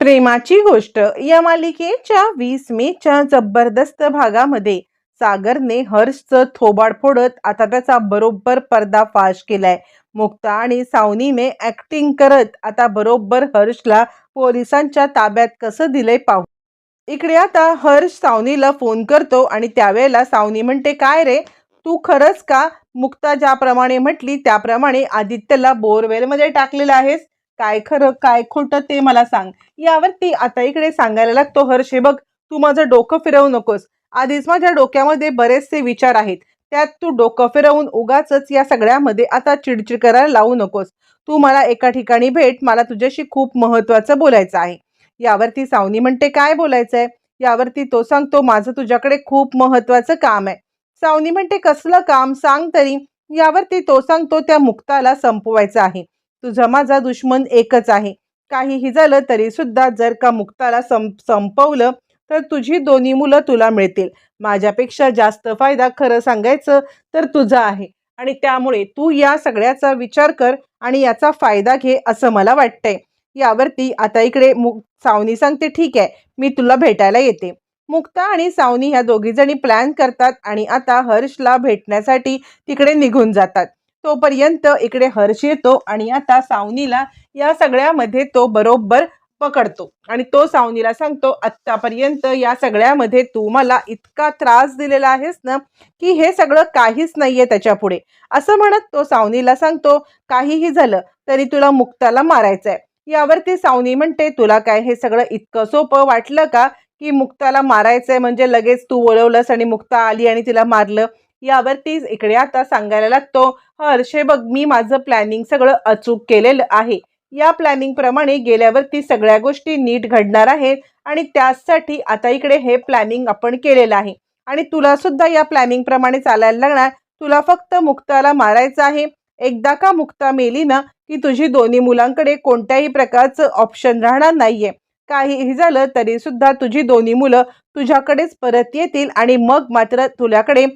प्रेमाची गोष्ट. या मालिकेच्या वीस मेच्या जबरदस्त भागामध्ये सागरने हर्षचं थोबाड फोडत आता त्याचा बरोबर पर्दाफाश केलाय. मुक्ता आणि सावनीने ऍक्टिंग करत आता बरोबर हर्षला पोलिसांच्या ताब्यात कसं दिलंय पाहू. इकडे आता हर्ष सावनीला फोन करतो आणि त्यावेळेला सावनी म्हणते काय रे? तू खरंच का? मुक्ता ज्याप्रमाणे म्हटली त्याप्रमाणे आदित्यला बोरवेलमध्ये टाकलेलं आहेस? काय खरं काय खोटं ते मला सांग. यावरती आता इकडे सांगायला लागतो हर्ष. हे बघ तू माझं डोकं फिरवू नकोस. आधीच माझ्या डोक्यामध्ये बरेचसे विचार आहेत. त्यात तू डोकं फिरवून उगाच या सगळ्यामध्ये आता चिडचिड करायला लावू नकोस. तू मला एका ठिकाणी भेट मला तुझ्याशी खूप महत्वाचं बोलायचं आहे. यावरती सावनी म्हणते काय बोलायचंय? यावरती तो सांगतो माझं तुझ्याकडे खूप महत्वाचं काम आहे. सावनी म्हणते कसलं काम? सांग तरी. यावरती तो सांगतो त्या मुक्ताला संपवायचं आहे. तुझा माझा दुश्मन एकच आहे. काहीही झालं तरी सुद्धा जर का मुक्ताला संप संपवलं तर तुझी दोन्ही मुलं तुला मिळतील. माझ्यापेक्षा जास्त फायदा खरं सांगायचं तर तुझा आहे. आणि त्यामुळे तू या सगळ्याचा विचार कर आणि याचा फायदा घे असं मला वाटतंय. यावरती आता इकडे मुक सावनी सांगते ठीक आहे मी तुला भेटायला येते. मुक्ता आणि सावनी ह्या दोघी जणी प्लॅन करतात आणि आता हर्षला भेटण्यासाठी तिकडे निघून जातात. तोपर्यंत इकडे हर्ष येतो आणि आता सावनीला या सगळ्यामध्ये तो बरोबर पकडतो. आणि तो सावनीला सांगतो आत्तापर्यंत या सगळ्यामध्ये तू मला इतका त्रास दिलेला आहेस ना की हे सगळं काहीच नाहीये त्याच्या पुढे असं म्हणत तो सावनीला सांगतो काहीही झालं तरी तुला मुक्ताला मारायचंय. यावरती सावनी म्हणते तुला काय हे सगळं इतकं सोपं वाटलं का की मुक्ताला मारायचंय? म्हणजे लगेच तू वळवलंस आणि मुक्ता आली आणि तिला मारलं? यावरती इकडे आता सांगायला लागतो हर्ष हे बघ मी माझं प्लॅनिंग सगळं अचूक केलेलं आहे. या प्लॅनिंग प्रमाणे गेल्यावरती सगळ्या गोष्टी नीट घडणार आहेत आणि त्यासाठी आता इकडे हे प्लॅनिंग आपण केलेलं आहे. आणि तुला सुद्धा या प्लॅनिंग प्रमाणे चालायला लागणार. तुला फक्त मुक्ताला मारायचं आहे. एकदा का मुक्ता मेली ना की तुझी दोन्ही मुलांकडे कोणत्याही प्रकारचं ऑप्शन राहणार नाहीये. काहीही झालं तरी सुद्धा तुझी दोन्ही मुलं तुझ्याकडेच परत येतील आणि मग मात्र तुझ्याकडे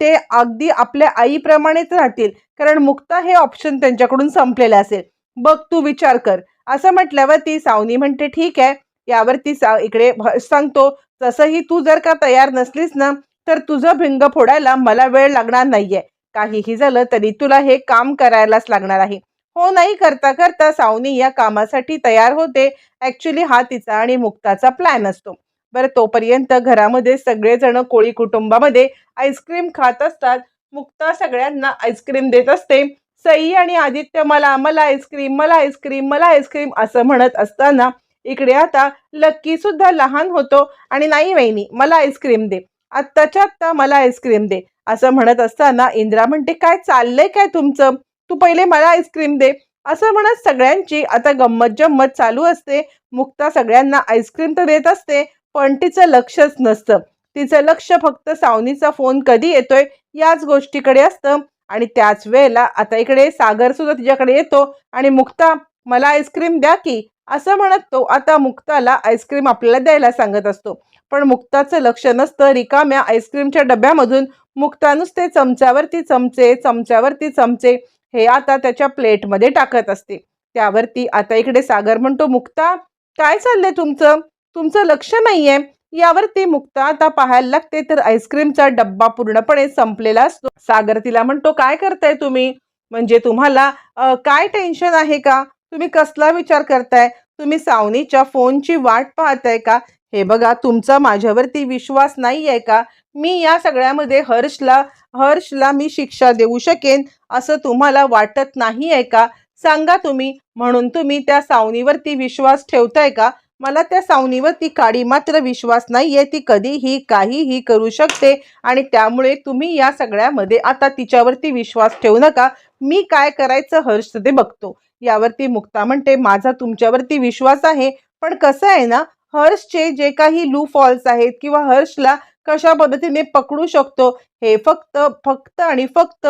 ते अगदी आपल्या आईप्रमाणेच राहतील. कारण मुक्ता हे ऑप्शन त्यांच्याकडून संपलेलं असेल. बघ तू विचार कर. असं म्हटल्यावर ती सावनी म्हणते ठीक आहे. यावरती सा इकडे सांगतो तसंही तू जर का तयार नसलीस ना तर तुझं भिंग फोडायला मला वेळ लागणार नाहीये. काहीही झालं तरी तुला हे काम करायलाच लागणार आहे. हो नाही करता करता सावनी या कामासाठी तयार होते. ऍक्च्युली हा तिचा आणि मुक्ताचा प्लॅन असतो. बरं तोपर्यंत घरामध्ये सगळेजण कोळी कुटुंबामध्ये आईस्क्रीम खात असतात. मुक्ता सगळ्यांना आईस्क्रीम देत असते. सई आणि आदित्य मला मला आईस्क्रीम मला आईस्क्रीम मला आईस्क्रीम असं म्हणत असताना इकडे आता लक्की सुद्धा लहान होतो आणि नाही वहिनी मला आईस्क्रीम दे. आत्ताच्या आत्ता मला आईस्क्रीम दे. असं म्हणत असताना इंद्रा म्हणते काय चाललंय काय तुमचं? तू पहिले मला आईस्क्रीम दे. असं म्हणत सगळ्यांची आता गंमत जम्मत चालू असते. मुक्ता सगळ्यांना आईस्क्रीम तर देत असते पण तिचं लक्षच नसतं. तिचं लक्ष फक्त सावनीचा फोन कधी येतोय याच गोष्टीकडे असतं. आणि त्याच वेळेला आता इकडे सागर सुद्धा तिच्याकडे येतो. आणि मुक्ता मला आईस्क्रीम द्या की. असं म्हणत तो आता मुक्ताला आईस्क्रीम आपल्याला द्यायला सांगत असतो. पण मुक्ताचं लक्ष नसतं. रिकाम्या आईस्क्रीमच्या डब्यामधून मुक्ता नुसते चमच्यावरती चमचे चमच्यावरती चमचे. हे आता त्याच्या प्लेटमध्ये टाकत असते त्यावरती आता इकडे सागर म्हणतो मुक्ता काय चाललंय तुमचं? तुमचं लक्ष नाहीये. यावरती मुक्ता आता पाहायला लागते तर आईस्क्रीमचा डब्बा पूर्णपणे संपलेला असतो. सागर तिला म्हणतो काय करताय तुम्ही? म्हणजे तुम्हाला काय टेन्शन आहे का? तुम्ही कसला विचार करताय? तुम्ही सावनीच्या फोनची वाट पाहताय का? हे बघा तुमचा माझ्यावरती विश्वास नाही आहे का? मी या सगळ्यामध्ये हर्षला हर्षला मी शिक्षा देऊ शकेन असं तुम्हाला वाटत नाही आहे का? सांगा तुम्ही. म्हणून तुम्ही त्या सावनीवरती विश्वास ठेवताय का? मला त्या सावनीवरती काडी मात्र विश्वास नाहीये. ती कधीही काहीही करू शकते आणि त्यामुळे तुम्ही या सगळ्यामध्ये आता तिच्यावरती विश्वास ठेवू नका. मी काय करायचं हर्ष ते बघतो. यावरती मुक्ता म्हणते माझा तुमच्यावरती विश्वास आहे. पण कसं आहे ना हर्षचे जे काही लू फॉल्स आहेत किंवा हर्षला कशा पद्धतीने पकडू शकतो हे फक्त फक्त आणि फक्त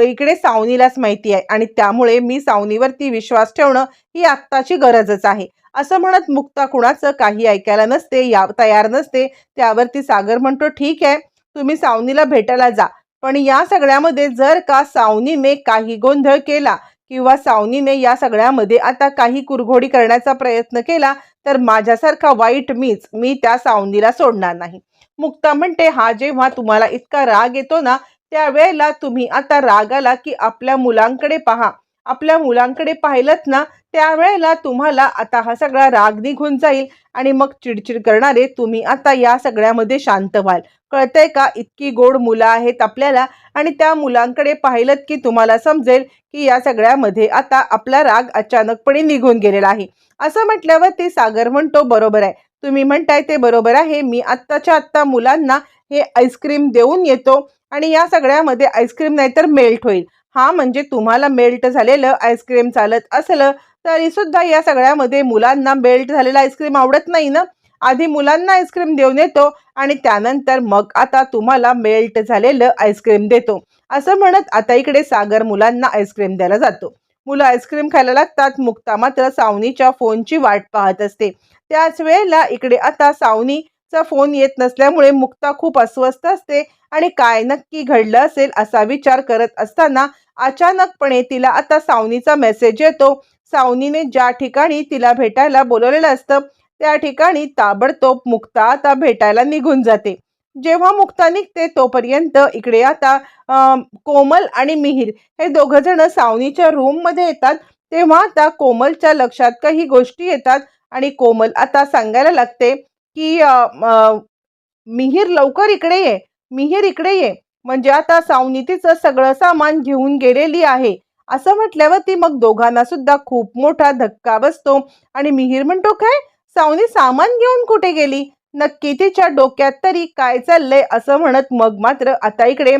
इकडे सावनीलाच माहिती आहे. आणि त्यामुळे मी सावनीवरती विश्वास ठेवणं ही आत्ताची गरजच आहे. असं म्हणत मुक्ता कुणाचं काही ऐकायला नसते या तयार नसते. त्यावरती सागर म्हणतो ठीक आहे तुम्ही सावनीला भेटायला जा. पण या सगळ्यामध्ये जर का सावनीने काही गोंधळ केला किंवा सावनीने या सगळ्यामध्ये आता काही कुरघोडी करण्याचा प्रयत्न केला तर माझ्यासारखा वाईट मीच मी त्या सावनीला सोडणार नाही. मुक्ता म्हणते हा जेव्हा तुम्हाला इतका राग येतो ना त्यावेळेला तुम्ही आता राग आला की आपल्या मुलांकडे पहा. आपल्या मुलांकडे पाहिलंत ना त्यावेळेला तुम्हाला आता हा सगळा राग निघून जाईल आणि मग चिडचिड करणारे तुम्ही आता या सगळ्यामध्ये शांत व्हाल. कळतंय का? इतकी गोड मुलं आहेत आपल्याला. आणि त्या मुलांकडे पाहिलं की तुम्हाला समजेल की या सगळ्यामध्ये आता आपला राग अचानकपणे निघून गेलेला आहे. असं म्हटल्यावर ते सागर म्हणतो बरोबर आहे. तुम्ही म्हणताय ते बरोबर आहे. मी आत्ताच्या आत्ता मुलांना हे आईस्क्रीम देऊन येतो आणि या सगळ्यामध्ये आईस्क्रीम नाही तर मेल्ट होईल. हा म्हणजे तुम्हाला मेल्ट झालेलं आईस्क्रीम चालत असलं तरी सुद्धा या सगळ्यामध्ये मुलांना मेल्ट झालेलं आईस्क्रीम आवडत नाही ना? आधी मुलांना आईस्क्रीम देऊन येतो आणि त्यानंतर मग आता तुम्हाला मेल्ट झालेलं आईस्क्रीम देतो. असं म्हणत आता इकडे सागर मुलांना आईस्क्रीम द्यायला जातो. मुलं आईस्क्रीम खायला लागतात. मुक्ता मात्र सावनीच्या फोनची वाट पाहत असते. त्याच वेळेला इकडे आता सावनीचा फोन येत नसल्यामुळे मुक्ता खूप अस्वस्थ असते आणि काय नक्की घडलं असेल असा विचार करत असताना अचानकपणे तिला आता सावनीचा मेसेज येतो. सावनीने ज्या ठिकाणी तिला भेटायला बोलवलेलं असतं त्या ठिकाणी ताबडतोब मुक्ता आता भेटायला निघून जाते. जेव्हा मुक्ता निघते तोपर्यंत इकडे आता कोमल आणि मिहीर हे दोघं जण सावनीच्या रूममध्ये येतात. तेव्हा आता कोमलच्या लक्षात काही गोष्टी येतात आणि कोमल आता सांगायला लागते की मिहिर मिहीर लवकर इकडे ये मिहीर इकडे ये. म्हणजे आता सावनी तिचं सगळं सामान घेऊन गेलेली आहे. असं म्हटल्यावर ती मग दोघांना सुद्धा खूप मोठा धक्का बसतो आणि मिहीर म्हणतो काय? सावनी सामान घेऊन कुठे गेली? नक्की तिच्या डोक्यात तरी काय चाललंय असं म्हणत मग मात्र आता इकडे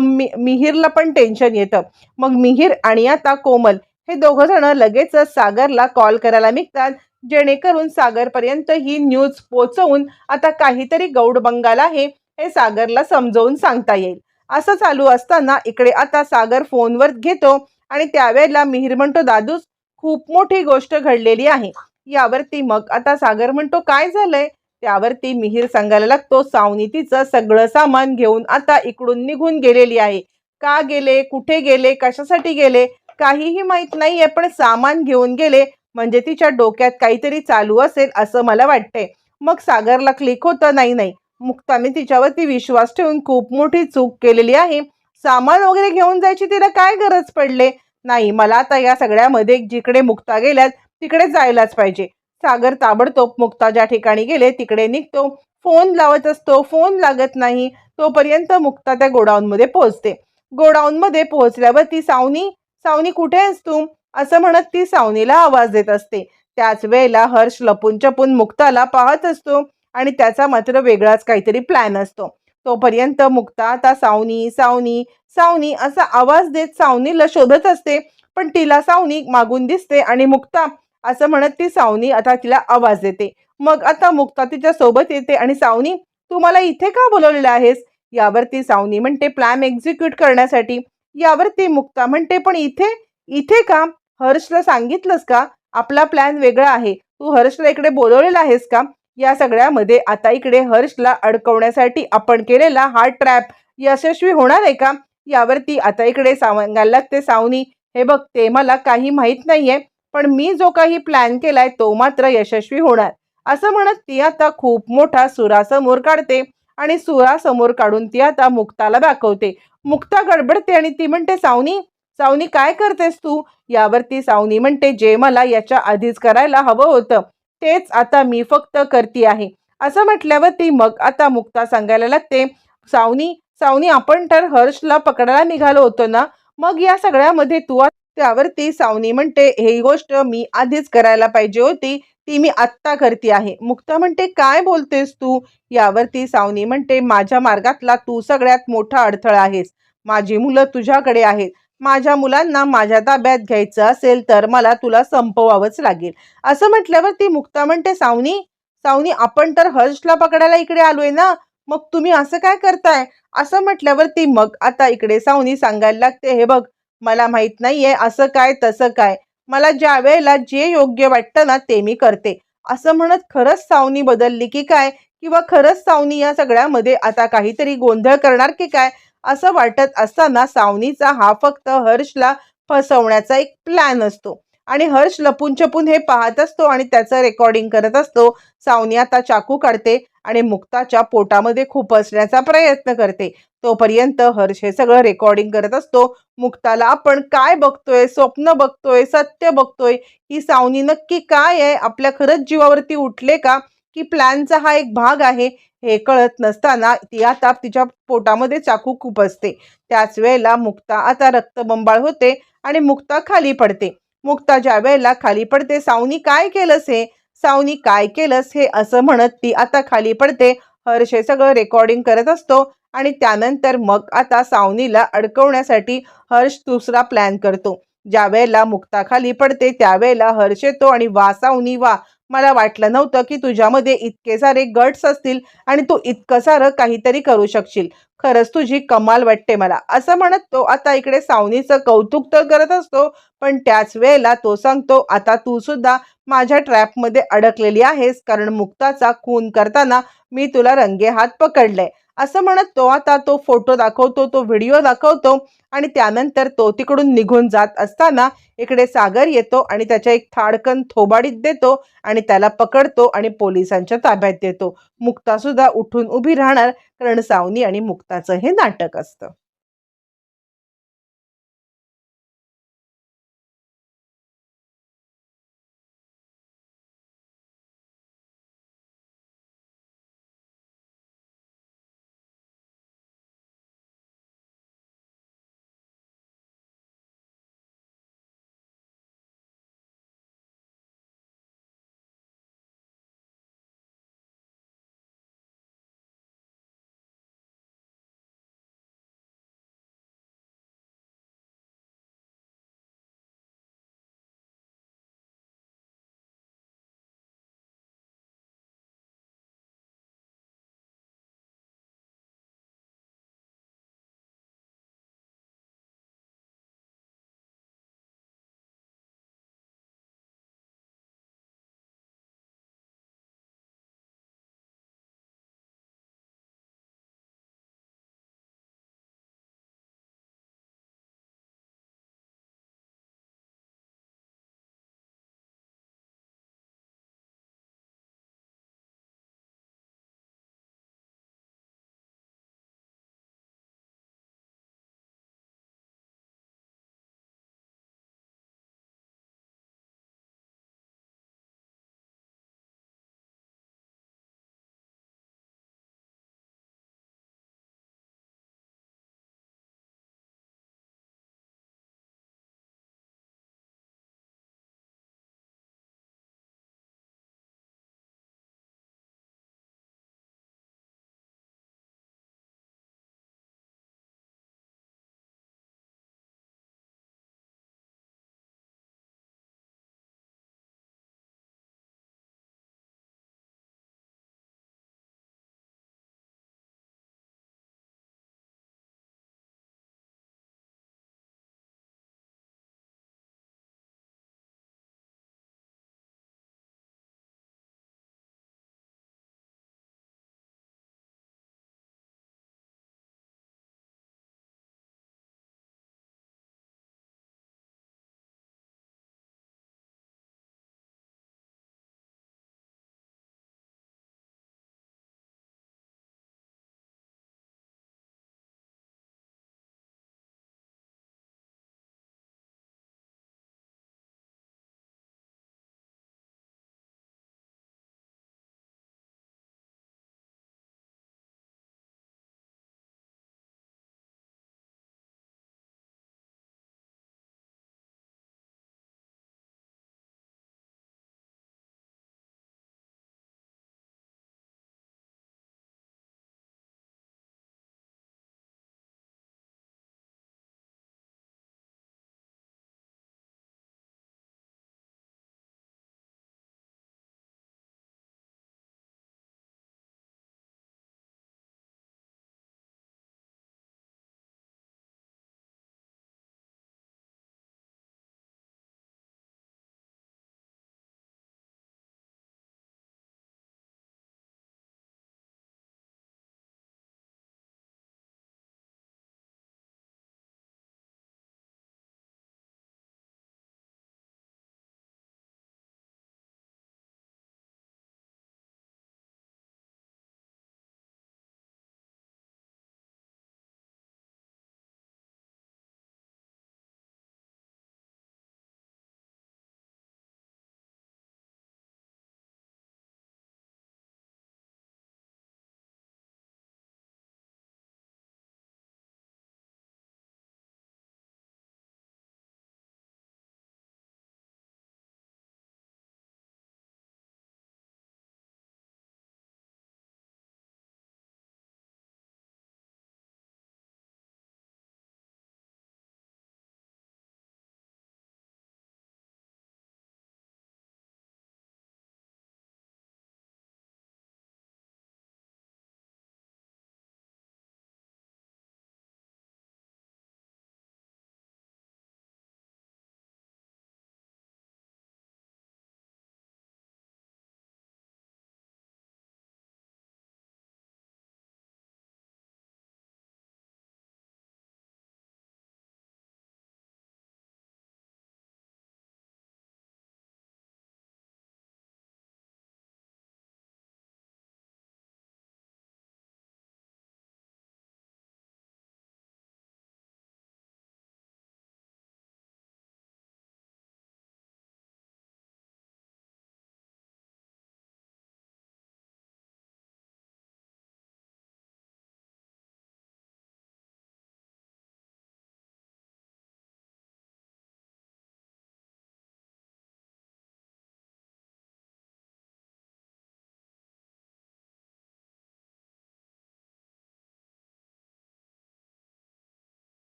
मि- मिहीरला पण टेन्शन येतं. मग मिहीर आणि आता कोमल हे दोघं जण लगेचच सागरला कॉल करायला निघतात. जेणेकरून सागरपर्यंत ही न्यूज पोचवून आता काहीतरी गौड बंगाल आहे हे सागरला समजावून सांगता येईल. असं चालू असताना इकडे आता सागर फोनवर घेतो आणि त्यावेळेला मिहीर म्हणतो दादूस खूप मोठी गोष्ट घडलेली आहे. यावरती मग आता सागर म्हणतो काय झालंय? त्यावरती मिहीर सांगायला लागतो सावनी तिचं सगळं सामान घेऊन आता इकडून निघून गेलेली आहे. का गेले? कुठे गेले? कशासाठी गेले? काहीही माहीत नाहीये पण सामान घेऊन गेले. म्हणजे तिच्या डोक्यात काहीतरी चालू असेल असं मला वाटतंय. मग सागरला क्लिक होतं नाही नाही. मुक्ताने तिच्यावरती विश्वास ठेवून खूप मोठी चूक केलेली आहे. सामान वगैरे घेऊन जायची तिला काय गरज पडले? नाही मला आता या सगळ्यामध्ये जिकडे मुक्ता गेल्यात तिकडे जायलाच पाहिजे. सागर ताबडतोब मुक्ता ज्या ठिकाणी गेले तिकडे निघतो. फोन लावत असतो फोन लागत नाही. तोपर्यंत मुक्ता त्या गोडाऊनमध्ये पोहोचते. गोडाऊनमध्ये पोहोचल्यावर ती सावनी सावनी कुठे आहेस तू? असं म्हणत ती सावनीला आवाज देत असते. त्याच वेळेला हर्ष लपून चपून मुक्ताला पाहत असतो आणि त्याचा मात्र वेगळाच काहीतरी प्लॅन असतो. तोपर्यंत मुक्ता आता सावनी सावनी सावनी असा आवाज देत सावनीला शोधत असते. पण तिला सावनी मागून दिसते आणि मुक्ता असं म्हणत ती सावनी आता तिला आवाज देते. मग आता मुक्ता तिच्या सोबत येते आणि सावनी तू मला इथे का बोलवलेलं आहेस? यावरती सावनी म्हणते प्लॅन एक्झिक्यूट करण्यासाठी. यावरती मुक्ता म्हणते पण इथे इथे का? हर्षला सांगितलंस का? आपला प्लॅन वेगळा आहे. तू हर्षला इकडे बोलवलेला आहेस का? या सगळ्यामध्ये आता इकडे हर्षला अडकवण्यासाठी आपण केलेला हा ट्रॅप यशस्वी होणार आहे का? यावरती आता इकडे सांगायला लागते सावनी हे बघ ते मला काही माहीत नाहीये. पण मी जो काही प्लॅन केलाय तो मात्र यशस्वी होणार. असं म्हणत ती आता खूप मोठा सुरासमोर काढते आणि सुरासमोर काढून ती आता मुक्ताला दाखवते. मुक्ता गडबडते आणि ती म्हणते सावनी सावनी काय करतेस तू? यावरती सावनी म्हणते जे मला याच्या आधीच करायला हवं होतं तेच आता मी फक्त करते आहे. असं म्हटल्यावर ती मग आता मुक्ता सांगायला लागते सावनी सावनी आपण तर हर्षला पकडायला निघालो होतो ना? मग या सगळ्यामध्ये तू त्यावरती सावनी म्हणते ही गोष्ट मी आधीच करायला पाहिजे होती ती मी आत्ता करते आहे. मुक्ता म्हणते काय बोलतेस तू? यावरती सावनी म्हणते माझ्या मार्गातला तू सगळ्यात मोठा अडथळा आहेस. माझी मुलं तुझ्याकडे आहेत. माझ्या मुलांना माझ्या ताब्यात घ्यायचं असेल तर मला तुला संपवावंच लागेल. असं म्हटल्यावर ती मुक्ता म्हणते सावनी सावनी आपण तर हर्षला पकडायला इकडे आलोय ना? मग तुम्ही असं काय करताय? असं म्हटल्यावर ती मग आता इकडे सावनी सांगायला लागते हे बघ मला माहीत नाहीये असं काय तसं काय. मला ज्या वेळेला जे योग्य वाटतं ना ते मी करते. असं म्हणत खरंच सावनी बदलली की काय? किंवा खरंच सावनी या सगळ्यामध्ये आता काहीतरी गोंधळ करणार की काय? असं वाटत असताना सावनीचा हा फक्त हर्षला फसवण्याचा एक प्लॅन असतो. आणि हर्ष लपून छपून हे पाहत असतो आणि त्याचं रेकॉर्डिंग करत असतो. सावनी आता चाकू काढते आणि मुक्ताच्या पोटामध्ये खुपसण्याचा प्रयत्न करते. तोपर्यंत हर्ष हे सगळं रेकॉर्डिंग करत असतो. मुक्ताला आपण काय बघतोय? स्वप्न बघतोय? सत्य बघतोय? ही सावनी नक्की काय आहे? आपल्या खरंच जीवावरती उठले का? की प्लॅनचा हा एक भाग आहे? हे कळत नसताना ती आता तिच्या पोटामध्ये चाकू खूप असते. त्याच वेळेला मुक्ता आता रक्तबंबाळ होते आणि मुक्ता खाली पडते. मुक्ता ज्या वेळेला खाली पडते. सावनी काय केलंस हे? सावनी काय केलंस हे असं म्हणत ती आता खाली पडते. हर्ष हे सगळं रेकॉर्डिंग करत असतो आणि त्यानंतर मग आता सावनीला अडकवण्यासाठी हर्ष दुसरा प्लॅन करतो. ज्या वेळेला मुक्ता खाली पडते त्यावेळेला हर्ष येतो आणि वा सावनी वा मला वाटलं नव्हतं की तुझ्यामध्ये इतके सारे गट्स असतील आणि तू इतकं सारं काहीतरी करू शकशील. खरंच तुझी कमाल वाटते मला. असं म्हणत तो आता इकडे सावनीचं कौतुक तर करत असतो पण त्याच वेळेला तो सांगतो आता तू सुद्धा माझ्या ट्रॅपमध्ये अडकलेली आहेस कारण मुक्ताचा खून करताना मी तुला रंगे हात पकडले असं म्हणत तो आता तो फोटो दाखवतो तो व्हिडिओ दाखवतो आणि त्यानंतर तो तिकडून निघून जात असताना इकडे सागर येतो आणि त्याच्या एक थाडकन थोबाडीत देतो आणि त्याला पकडतो आणि पोलिसांच्या ताब्यात देतो. मुक्ता सुद्धा उठून उभी राहणार कारण सावनी आणि मुक्ताचं हे नाटक असतं.